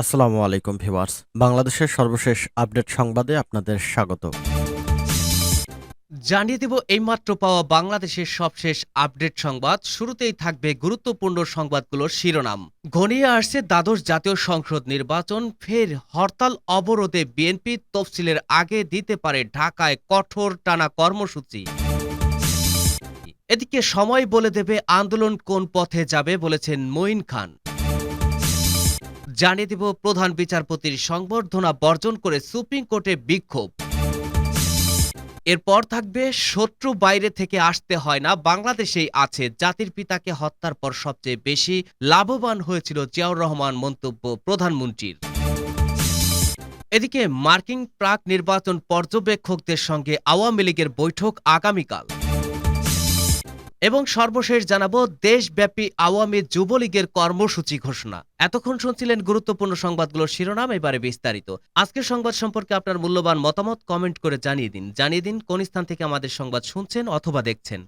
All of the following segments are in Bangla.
আসসালামু আলাইকুম ভিউয়ার্স। বাংলাদেশের সর্বশেষ আপডেট সংবাদে আপনাদের স্বাগত। জানিয়ে দেব এইমাত্র পাওয়া বাংলাদেশের সবশেষ আপডেট সংবাদ। শুরুতেই থাকবে গুরুত্বপূর্ণ সংবাদগুলোর শিরোনাম। ঘনিয়ে আসছে দ্বাদশ জাতীয় সংসদ নির্বাচন। ফের হরতাল অবরোধে বিএনপি তফসিলের আগে দিতে পারে ঢাকায় কঠোর টানা কর্মসূচি। এদিকে সময় বলে দেবে আন্দোলন কোন পথে যাবে বলেছেন মঈন খান। জানিয়ে দেব প্রধান বিচারপতির সংবর্ধনা বর্জন করে সুপ্রিম কোর্টে বিক্ষোভ। এরপর থাকবে, শত্রু বাইরে থেকে আসতে হয় না, বাংলাদেশেই আছে। জাতির পিতাকে হত্যার পর সবচেয়ে বেশি লাভবান হয়েছিল জিয়াউর রহমান মন্তব্য প্রধানমন্ত্রীর। এদিকে মার্কিন প্রাক নির্বাচন পর্যবেক্ষকদের সঙ্গে আওয়ামী লীগের বৈঠক আগামীকাল। এবং সর্বশেষ জানাব, দেশব্যাপী আওয়ামী যুবলীগের কর্মসূচি ঘোষণা। এতক্ষণ শুনছিলেন গুরুত্বপূর্ণ সংবাদগুলোর শিরোনাম, এবারে বিস্তারিত। আজকের সংবাদ সম্পর্কে আপনার মূল্যবান মতামত কমেন্ট করে জানিয়ে দিন। জানিয়ে দিন কোন স্থান থেকে আমাদের সংবাদ শুনছেন অথবা দেখছেন।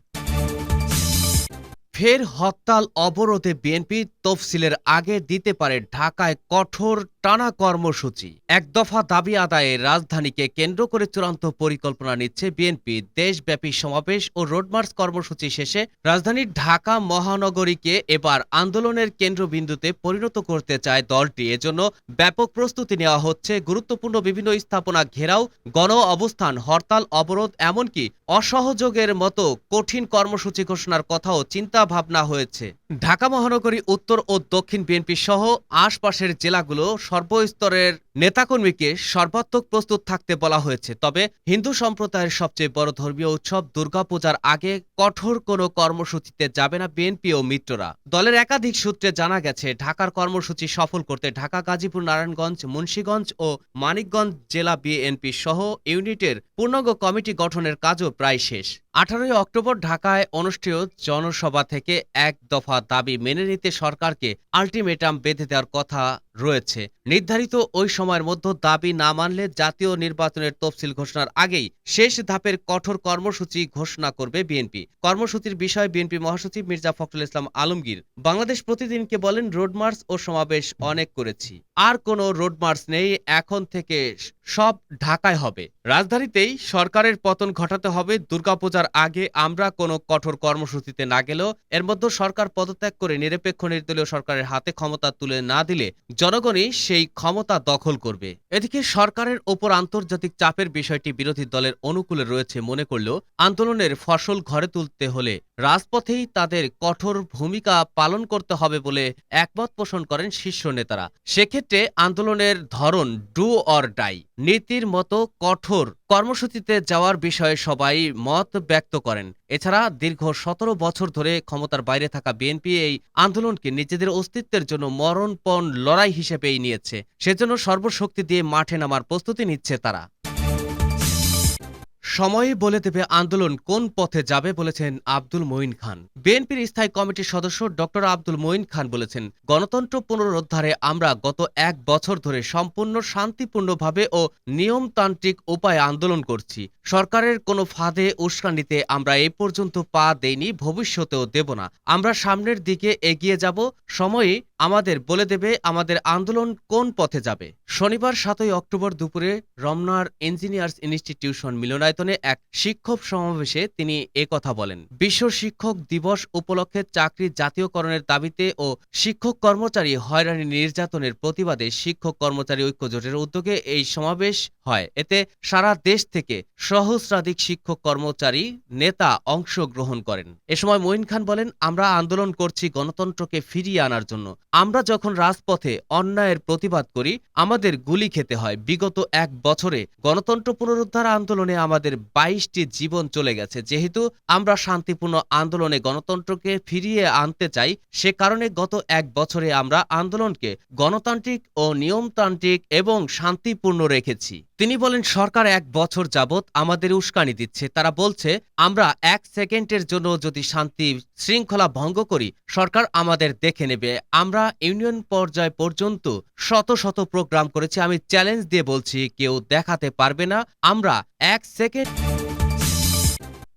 ফের হরতাল অবরোধে বিএনপি তফসিলের আগে দিতে পারে ঢাকায় কঠোর টানা কর্মসূচি। এক দফা দাবি আদায়ে রাজধানীকে কেন্দ্র করে চূড়ান্ত পরিকল্পনা নিচ্ছে বিএনপি। দেশব্যাপী সমাবেশ ও রোডমার্চ কর্মসূচি শেষে রাজধানীর ঢাকা মহানগরীকে এবার আন্দোলনের কেন্দ্রবিন্দুতে পরিণত করতে চায় দলটি। এজন্য ব্যাপক প্রস্তুতি নেওয়া হচ্ছে। গুরুত্বপূর্ণ বিভিন্ন স্থাপনা ঘেরাও, গণ অবস্থান, হরতাল, অবরোধ, এমনকি অসহযোগের মতো কঠিন কর্মসূচি ঘোষণার কথাও চিন্তা ভাবনা হয়েছে। ঢাকা মহানগরী উত্তর ও দক্ষিণ বিএনপি সহ আশপাশের জেলাগুলো সর্বস্তরের নেতাকর্মীকে সর্বাত্মক প্রস্তুত থাকতে বলা হয়েছে। তবে হিন্দু সম্প্রদায়ের সবচেয়ে বড় ধর্মীয় উৎসব দুর্গাপূজার আগে কঠোর কোনো কর্মসূচিতে যাবে না বিএনপি ও মিত্ররা। দলের একাধিক সূত্রে জানা গেছে, ঢাকার কর্মসূচি সফল করতে ঢাকা, গাজীপুর, নারায়ণগঞ্জ, মুন্সীগঞ্জ ও মানিকগঞ্জ জেলা বিএনপি সহ ইউনিটের পূর্ণাঙ্গ কমিটি গঠনের কাজও প্রায় শেষ। আঠারোই অক্টোবর ঢাকায় অনুষ্ঠেয় জনসভা থেকে এক দফা দাবি মেনে নিতে সরকারকে আলটিমেটাম বেঁধে দেওয়ার কথা রয়েছে। নির্ধারিত ওই সময়ের মধ্যে দাবি না মানলে জাতীয় নির্বাচনের তফসিল ঘোষণার আগেই শেষ ধাপের কঠোর কর্মসূচি ঘোষণা করবে বিএনপি। কর্মসূচির বিষয়ে বিএনপি মহাসচিব মির্জা ফখরুল ইসলাম আলমগীর, বাংলাদেশ প্রতিদিনকে বলেন রোড মার্চ ও সমাবেশ অনেক করেছি। আর কোনো রোড মার্চ নেই, এখন থেকে সব ঢাকায় হবে। রাজধানীতেই সরকারের পতন ঘটাতে হবে। দুর্গাপূজার আগে আমরা কোনো কঠোর কর্মসূচিতে না গেলেও এর মধ্যে সরকার পদত্যাগ করে নিরপেক্ষ নির্দলীয় সরকারের হাতে ক্ষমতা তুলে না দিলে জনগণই সেই ক্ষমতা দখল করবে। এদিকে সরকারের ওপর আন্তর্জাতিক চাপের বিষয়টি বিরোধী দলের অনুকূলে রয়েছে মনে করলেও আন্দোলনের ফসল ঘরে তুলতে হলে রাজপথেই তাদের কঠোর ভূমিকা পালন করতে হবে বলে একমত পোষণ করেন শীর্ষ নেতারা। সেক্ষেত্রে আন্দোলনের ধরন ডু অর ডাই নীতির মতো কঠোর কর্মসূচিতে যাওয়ার বিষয়ে সবাই মত ব্যক্ত করেন। এছাড়া দীর্ঘ সতেরো বছর ধরে ক্ষমতার বাইরে থাকা বিএনপি এই আন্দোলনকে নিজেদের অস্তিত্বের জন্য মরণপণ লড়াই হিসেবেই নিয়েছে। সেজন্য সর্বশক্তি দিয়ে মাঠে নামার প্রস্তুতি নিচ্ছে তারা। সময়ই বলে দেবে আন্দোলন কোন পথে যাবে বলেছেন আব্দুল মঈন খান। বিএনপির স্থায়ী কমিটির সদস্য ডক্টর আব্দুল মঈন খান বলেছেন, গণতন্ত্র পুনরুদ্ধারে আমরা গত এক বছর ধরে সম্পূর্ণ শান্তিপূর্ণভাবে ও নিয়মতান্ত্রিক উপায়ে আন্দোলন করছি। সরকারের কোনো ফাঁদে উস্কানিতে আমরা এ পর্যন্ত পা দেইনি, ভবিষ্যতেও দেব না। আমরা সামনের দিকে এগিয়ে যাব সময়ই আমাদের বলে দেবে আমাদের আন্দোলন কোন পথে যাবে। শনিবার সাতই অক্টোবর দুপুরে রমনার ইঞ্জিনিয়ার্স ইনস্টিটিউশন মিলনায়তনে এক শিক্ষক সমাবেশে তিনি কথা বলেন। বিশ্ব শিক্ষক দিবস উপলক্ষে চাকরি জাতীয়করণের দাবিতে ও শিক্ষক কর্মচারী হয়রানি নির্যাতনের প্রতিবাদে শিক্ষক কর্মচারী ঐক্য জোটের উদ্যোগে এই সমাবেশ হয়। এতে সারা দেশ থেকে সহস্রাধিক শিক্ষক কর্মচারী, নেতা অংশগ্রহণ করেন। এ সময় মঈন খান বলেন, আমরা আন্দোলন করছি গণতন্ত্রকে ফিরিয়ে আনার জন্য। আমরা যখন রাজপথে অন্যায়ের প্রতিবাদ করি, আমাদের গুলি খেতে হয়। বিগত এক বছরে গণতন্ত্র পুনরুদ্ধার আন্দোলনে আমাদের বাইশটি জীবন চলে গেছে। যেহেতু আমরা শান্তিপূর্ণ আন্দোলনে গণতন্ত্রকে ফিরিয়ে আনতে চাই, সে কারণে গত এক বছরে আমরা আন্দোলনকে গণতান্ত্রিক ও নিয়মতান্ত্রিক এবং শান্তিপূর্ণ রেখেছি। তিনি বলেন, সরকার এক বছর যাবৎ আমাদের উস্কানি দিচ্ছে। তারা বলছে, আমরা এক সেকেন্ডের জন্য যদি শান্তি শৃঙ্খলা ভঙ্গ করি, সরকার আমাদের দেখে নেবে। আমরা ইউনিয়ন পর্যায় পর্যন্ত শত শত প্রোগ্রাম করেছি। আমি চ্যালেঞ্জ দিয়ে বলছি, কেউ দেখাতে পারবে না। আমরা এক সেকেন্ড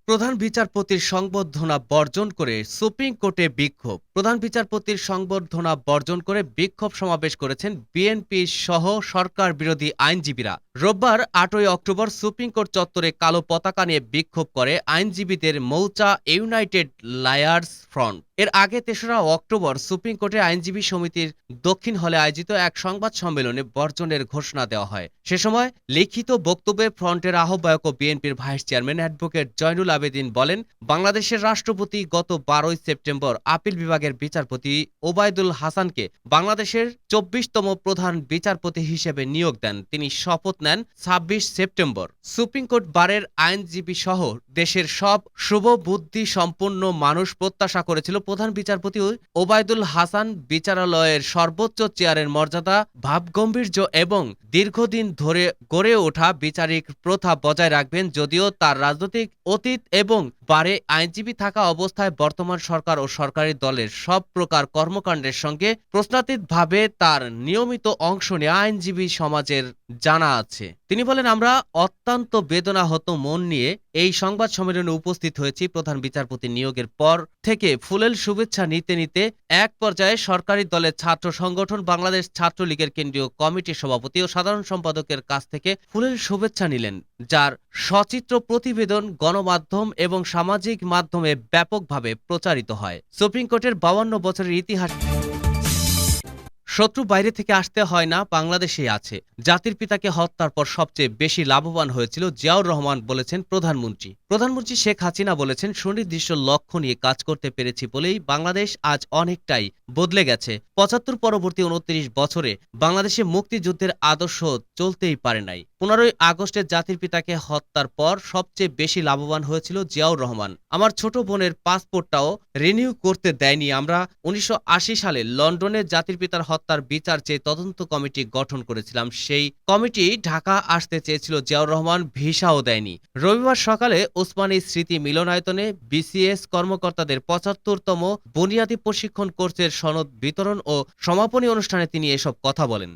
প্রধান বিচারপতির সংবর্ধনা বর্জন করে সুপ্রিম কোর্টে বিক্ষোভ। প্রধান বিচারপতির সংবর্ধনা বর্জন করে বিক্ষোভ সমাবেশ করেছেন বিএনপি সহ সরকার বিরোধী আইনজীবীরা। রোববার আটই অক্টোবর সুপ্রিম কোর্ট চত্বরে কালো পতাকা নিয়ে বিক্ষোভ করে আইনজীবীদের মৌচা ইউনাইটেড লায়ার্স ফ্রন্ট। এর আগে তেসরা অক্টোবর সুপ্রিম কোর্টের আইনজীবী সমিতির দক্ষিণ হলে আয়োজিত এক সংবাদ সম্মেলনে বর্জনের ঘোষণা দেওয়া হয়। সে সময় লিখিত বক্তব্যে ফ্রন্টের আহ্বায়ক ও বিএনপির vice chairman advocate Joynul Abedin বলেন, বাংলাদেশের রাষ্ট্রপতি গত বারোই সেপ্টেম্বর আপিল বিভাগের বিচারপতি ওবায়দুল হাসানকে বাংলাদেশের চব্বিশতম প্রধান বিচারপতি হিসেবে নিয়োগ দেন। তিনি শপথ নেন ছাব্বিশ সেপ্টেম্বর। সুপ্রিম কোর্ট বারের আইনজীবী সহ দেশের সব শুভ বুদ্ধি সম্পন্ন মানুষ প্রত্যাশা করেছিল প্রধান বিচারপতি ওবায়দুল হাসান বিচারালয়ের সর্বোচ্চ চেয়ারের মর্যাদা, ভাবগম্ভীর্য এবং দীর্ঘদিন ধরে গড়ে ওঠা বিচারিক প্রথা বজায় রাখবেন যদিও তার রাজনৈতিক অতীত এবং বারে আইনজীবী থাকা অবস্থায় বর্তমান সরকার ও সরকারি দলের সব প্রকার কর্মকাণ্ডের সঙ্গে প্রশ্নাতীতভাবে তার নিয়মিত অংশ নেওয়া আইনজীবী সমাজের জানা আছে। তিনি বলেন, আমরা অত্যন্ত বেদনাহত মন নিয়ে এই সংবাদ সম্মেলনে উপস্থিত হয়েছি প্রধান বিচারপতি নিয়োগের পর থেকে ফুলেল শুভেচ্ছা নিতে নিতে এক পর্যায়ে সরকারি দলের ছাত্র সংগঠন বাংলাদেশ ছাত্রলীগের কেন্দ্রীয় কমিটির সভাপতি ও সাধারণ সম্পাদকের কাছ থেকে ফুলেল শুভেচ্ছা নিলেন, যার সচিত্র প্রতিবেদন, গণমাধ্যম এবং সামাজিক মাধ্যমে ব্যাপকভাবে প্রচারিত হয়। সুপ্রিম কোর্টের বাউান্ন বছরের ইতিহাস শত্রু বাইরে থেকে আসতে হয় না, বাংলাদেশেই আছে। জাতির পিতাকে হত্যার পর সবচেয়ে বেশি লাভবান হয়েছিল জিয়াউর রহমান বলেছেন প্রধানমন্ত্রী। প্রধানমন্ত্রী শেখ হাসিনা বলেছেন, সুনির্দিষ্ট লক্ষ্য নিয়ে কাজ করতে পেরেছি বলেই বাংলাদেশ আজ অনেকটাই বদলে গেছে। পঁচাত্তর পরবর্তী উনত্রিশ বছরে বাংলাদেশে মুক্তিযুদ্ধের আদর্শ চলতেই পারে নাই। পনেরোই আগস্টের জাতির পিতাকে হত্যার পর সবচেয়ে বেশি লাভবান হয়েছিল জিয়াউর রহমান। আমার ছোট বোনের পাসপোর্টটাও রিনিউ করতে দেয়নি আমরা। উনিশশো আশি সালে লন্ডনে জাতির পিতার হত্যার বিচার চেয়ে তদন্ত কমিটি গঠন করেছিলাম। সেই কমিটি ঢাকা আসতে চেয়েছিল, জিয়াউর রহমান ভিসাও দেয়নি। রবিবার সকালে ওসমানী স্মৃতি মিলনায়তনে বিসিএস কর্মকর্তাদের পঁচাত্তরতম বুনিয়াদী প্রশিক্ষণ কোর্সের সনদ বিতরণ ও সমাপনী অনুষ্ঠানে তিনি এসব কথা বলেন।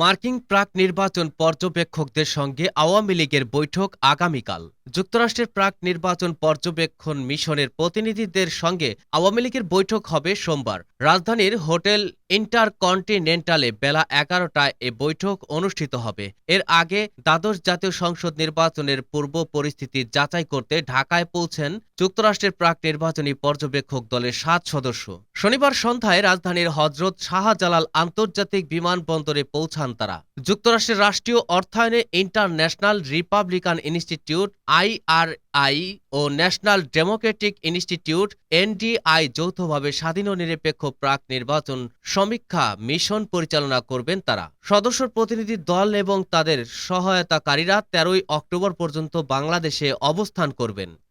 মার্কিন প্রাক নির্বাচন পর্যবেক্ষকদের সঙ্গে আওয়ামী লীগের বৈঠক আগামীকাল। যুক্তরাষ্ট্রের প্রাক নির্বাচন পর্যবেক্ষণ মিশনের প্রতিনিধিদের সঙ্গে আওয়ামী লীগের বৈঠক হবে সোমবার। রাজধানীর হোটেল ইন্টারকন্টিনেন্টালে বেলা এগারোটায় এ বৈঠক অনুষ্ঠিত হবে। এর আগে দ্বাদশ জাতীয় সংসদ নির্বাচনের পূর্ব পরিস্থিতি যাচাই করতে ঢাকায় পৌঁছেন যুক্তরাষ্ট্রের প্রাক নির্বাচনী পর্যবেক্ষক দলের সাত সদস্য। শনিবার সন্ধ্যায় রাজধানীর হজরত শাহজালাল আন্তর্জাতিক বিমানবন্দরে পৌঁছান তারা। যুক্তরাষ্ট্রের রাষ্ট্রীয় অর্থায়নে ইন্টারন্যাশনাল রিপাবলিকান ইনস্টিটিউট আইআরআই ও ন্যাশনাল ডেমোক্রেটিক ইনস্টিটিউট এনডিআই যৌথভাবে স্বাধীন ও নিরপেক্ষ প্রাক নির্বাচন সমীক্ষা মিশন পরিচালনা করবেন তারা। সদস্য প্রতিনিধি দল এবং তাদের সহায়তাকারীরা তেরোই অক্টোবর পর্যন্ত বাংলাদেশে অবস্থান করবেন।